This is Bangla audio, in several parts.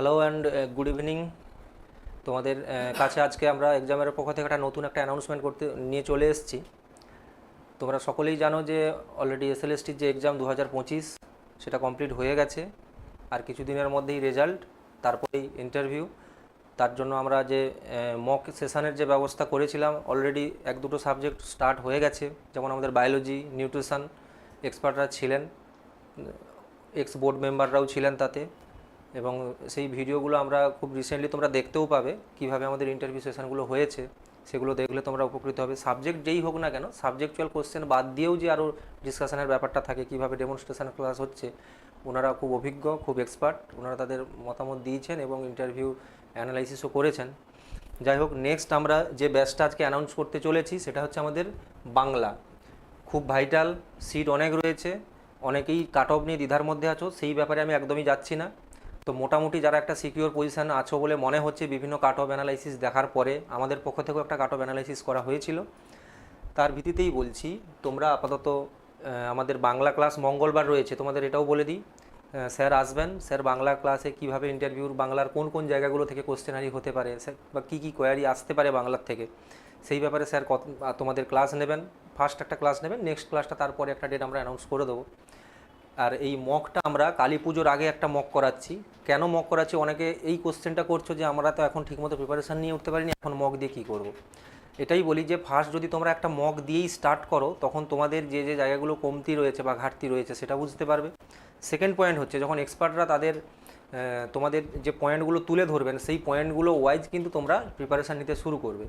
হ্যালো অ্যান্ড গুড ইভিনিং তোমাদের আহ, কাছে আজকে আমরা এক্সামের পক্ষ থেকে একটা নতুন একটা অ্যানাউন্সমেন্ট করতে নিয়ে চলে এসেছি। তোমরা সকলেই জানো যে অলরেডি এসএলএসটির যে এক্সাম দু হাজার পঁচিশ সেটা কমপ্লিট হয়ে গেছে। আর কিছুদিনের মধ্যেই রেজাল্ট তারপরেই ইন্টারভিউ তার জন্য আমরা যে মক সেশনের যে ব্যবস্থা করেছিলাম অলরেডি এক দুটো সাবজেক্ট স্টার্ট হয়ে গেছে। যেমন আমাদের বায়োলজি নিউট্রিশন এক্সপার্টরা ছিলেন এক্স বোর্ড মেম্বাররাও ছিলেন তাতে। এবং সেই ভিডিওগুলো আমরা খুব রিসেন্টলি তোমরা দেখতেও পাবে কীভাবে আমাদের ইন্টারভিউ সেশনগুলো হয়েছে। সেগুলো দেখলে তোমরা উপকৃত হবে। সাবজেক্ট যেই হোক না কেন সাবজেক্টুয়াল কোশ্চেন বাদ দিয়েও যে আরও ডিসকাশনের ব্যাপারটা থাকে, কীভাবে ডেমনস্ট্রেশন ক্লাস হচ্ছে, ওনারা খুব অভিজ্ঞ, খুব এক্সপার্ট ওনারা তাদের মতামত দিয়েছেন এবং ইন্টারভিউ অ্যানালাইসিসও করেছেন। যাই হোক নেক্সট আমরা যে ব্যাচটা আজকে অ্যানাউন্স করতে চলেছি, সেটা হচ্ছে আমাদের বাংলা। খুব ভাইটাল সিট অনেক রয়েছে, অনেকেই কাট অফ নিয়ে দ্বিধার মধ্যে আছো, সেই ব্যাপারে আমি একদমই যাচ্ছি না। তো মোটামুটি যারা একটা সিকিউর পজিশন আছো বলে মনে হচ্ছে বিভিন্ন কাট অফ অ্যানালাইসিস দেখার পরে আমাদের পক্ষ থেকেও একটা কাট অফ অ্যানালাইসিস করা হয়েছিল। তার ভিত্তিতেই বলছি, তোমরা আপাতত আমাদের বাংলা ক্লাস মঙ্গলবার রয়েছে, তোমাদের এটাও বলে দিই। স্যার আসবেন, স্যার বাংলা ক্লাসে কীভাবে ইন্টারভিউর বাংলার কোন কোন জায়গাগুলো থেকে কোশ্চেনারি হতে পারে, স্যার বা কী কী কোয়ারি আসতে পারে বাংলার থেকে, সেই ব্যাপারে স্যার তোমাদের ক্লাস নেবেন ফার্স্ট একটা ক্লাস নেবেন নেক্সট ক্লাসটা তারপরে একটা ডেট আমরা অ্যানাউন্স করে দেবো। আর এই মকটা আমরা কালী পুজোর আগে একটা মক করাচ্ছি। কেন মক করাচ্ছি? অনেকে এই কোশ্চেনটা করছ যে আমরা তো এখন ঠিকমতো প্রিপারেশান নিয়ে উঠতে পারিনি, এখন মক দিয়ে কী করব। এটাই বলি যে ফার্স্ট যদি তোমরা একটা মক দিয়েই স্টার্ট করো, তখন তোমাদের যে যে জায়গাগুলো কমতি রয়েছে বা ঘাটতি রয়েছে সেটা বুঝতে পারবে। সেকেন্ড পয়েন্ট হচ্ছে, যখন এক্সপার্টরা তাদের তোমাদের যে পয়েন্টগুলো তুলে ধরবেন, সেই পয়েন্টগুলো ওয়াইজ কিন্তু তোমরা প্রিপারেশান নিতে শুরু করবে।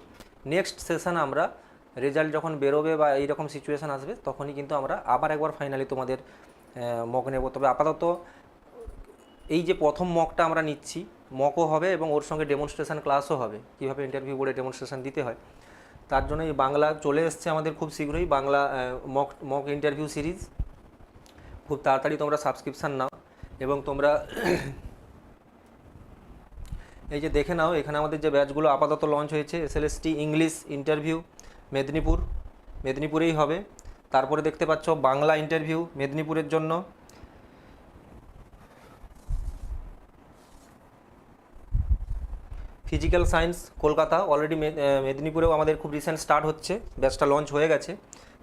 নেক্সট সেশন আমরা রেজাল্ট যখন বেরোবে বা এইরকম সিচুয়েশান আসবে, তখনই কিন্তু আমরা আবার একবার ফাইনালি তোমাদের মক নেব। তবে আপাতত এই যে প্রথম মকটা আমরা নিচ্ছি মকও হবে এবং ওর সঙ্গে ডেমনস্ট্রেশন ক্লাসও হবে। কীভাবে ইন্টারভিউ বোর্ডে ডেমনস্ট্রেশন দিতে হয়? তার জন্য এই বাংলা চলে এসছে আমাদের খুব শীঘ্রই Bangla mock mock interview series খুব তাড়াতাড়ি তোমরা সাবস্ক্রিপশান নাও এবং তোমরা এই যে দেখে নাও, এখানে আমাদের যে ব্যাচগুলো আপাতত লঞ্চ হয়েছে এসএলএসটি ইংলিশ ইন্টারভিউ মেদিনীপুর। মেদিনীপুরেই হবে। তারপরে দেখতে পাচ্ছ বাংলা ইন্টারভিউ মেদিনীপুরের জন্য। ফিজিক্যাল সায়েন্স কলকাতা অলরেডি মেদিনীপুরেও আমাদের খুব রিসেন্ট স্টার্ট হচ্ছে। ব্যাচটা লঞ্চ হয়ে গেছে।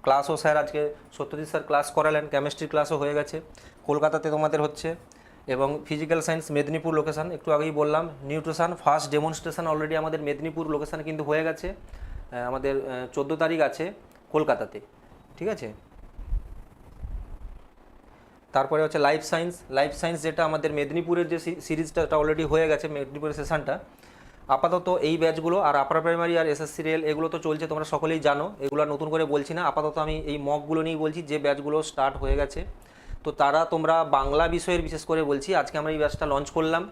ক্লাসও স্যার আজকে সত্যজিৎ স্যার ক্লাস করালেন কেমিস্ট্রি ক্লাসও হয়ে গেছে। কলকাতাতে তোমাদের হচ্ছে। এবং ফিজিক্যাল সায়েন্স মেদিনীপুর লোকেশান একটু আগেই বললাম নিউট্রিশন ফার্স্ট ডেমনস্ট্রেশন অলরেডি আমাদের মেদিনীপুর লোকেশান কিন্তু হয়ে গেছে। আমাদের চোদ্দ তারিখ আছে কলকাতাতে। ঠিক আছে? তারপরে হচ্ছে লাইফ সায়েন্স লাইফ সায়েন্স যেটা আমাদের মেদিনীপুরের যে সিরিজটা অলরেডি হয়ে গেছে মেদিনীপুরের সেশনটা আপাতত এই ব্যাচগুলো আর আপার প্রাইমারি আর এসএসসি রেল এগুলো তো চলছে, তোমরা সকলেই জানো, এগুলো নতুন করে বলছি না। আপাতত আমি এই মকগুলো নিয়েই বলছি, যে ব্যাচগুলো স্টার্ট হয়ে গেছে। তো তারা তোমরা বাংলা বিষয়ের বিশেষ করে বলছি, আজকে আমরা এই ব্যাচটা লঞ্চ করলাম।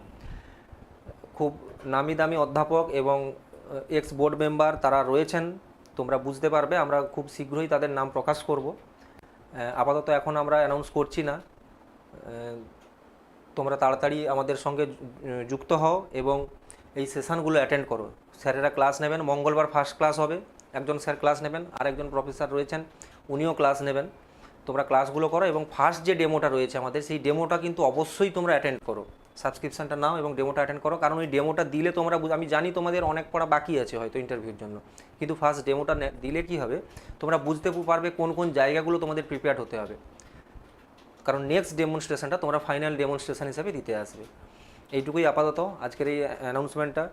খুব নামি দামি অধ্যাপক এবং এক্স বোর্ড মেম্বার তারা রয়েছেন। তোমরা বুঝতে পারবে, আমরা খুব শীঘ্রই তাদের নাম প্রকাশ করব। আপাতত এখন আমরা অ্যানাউন্স করছি না। তোমরা তাড়াতাড়ি আমাদের সঙ্গে যুক্ত হও এবং এই সেশনগুলো অ্যাটেন্ড করো। স্যারেরা ক্লাস নেবেন, মঙ্গলবার ফার্স্ট ক্লাস হবে। একজন স্যার ক্লাস নেবেন আর একজন প্রফেসর রয়েছেন, উনিও ক্লাস নেবেন। তোমরা ক্লাসগুলো করো এবং ফার্স্ট যে ডেমোটা রয়েছে আমাদের, সেই ডেমোটা কিন্তু অবশ্যই তোমরা অ্যাটেন্ড করো। সাবস্ক্রিপশনটা নাও এবং ডেমোটা অ্যাটেন্ড করো। কারণ ওই ডেমোটা দিলে তোমরা আমি জানি তোমাদের অনেক পড়া বাকি আছে হয়তো ইন্টারভিউর জন্য। কিন্তু ফার্স্ট ডেমোটা দিলে কি হবে? তোমরা বুঝতে পারবে কোন কোন জায়গাগুলো তোমাদের প্রিপেয়ার হতে হবে। কারণ নেক্সট ডেমনস্ট্রেশনটা তোমরা ফাইনাল ডেমনস্ট্রেশন হিসাবে দিতে আসবে। এইটুকুই আপাতত আজকের এই অ্যানাউন্সমেন্টটা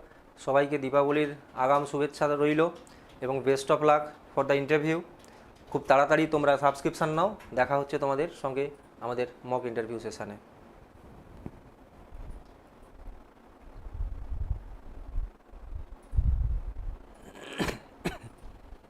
সবাইকে দীপাবলির আগাম শুভেচ্ছা রইল এবং best of luck for the interview খুব তাড়াতাড়ি তোমরা সাবস্ক্রিপশান নাও। দেখা হচ্ছে তোমাদের সঙ্গে আমাদের মক ইন্টারভিউ সেশানে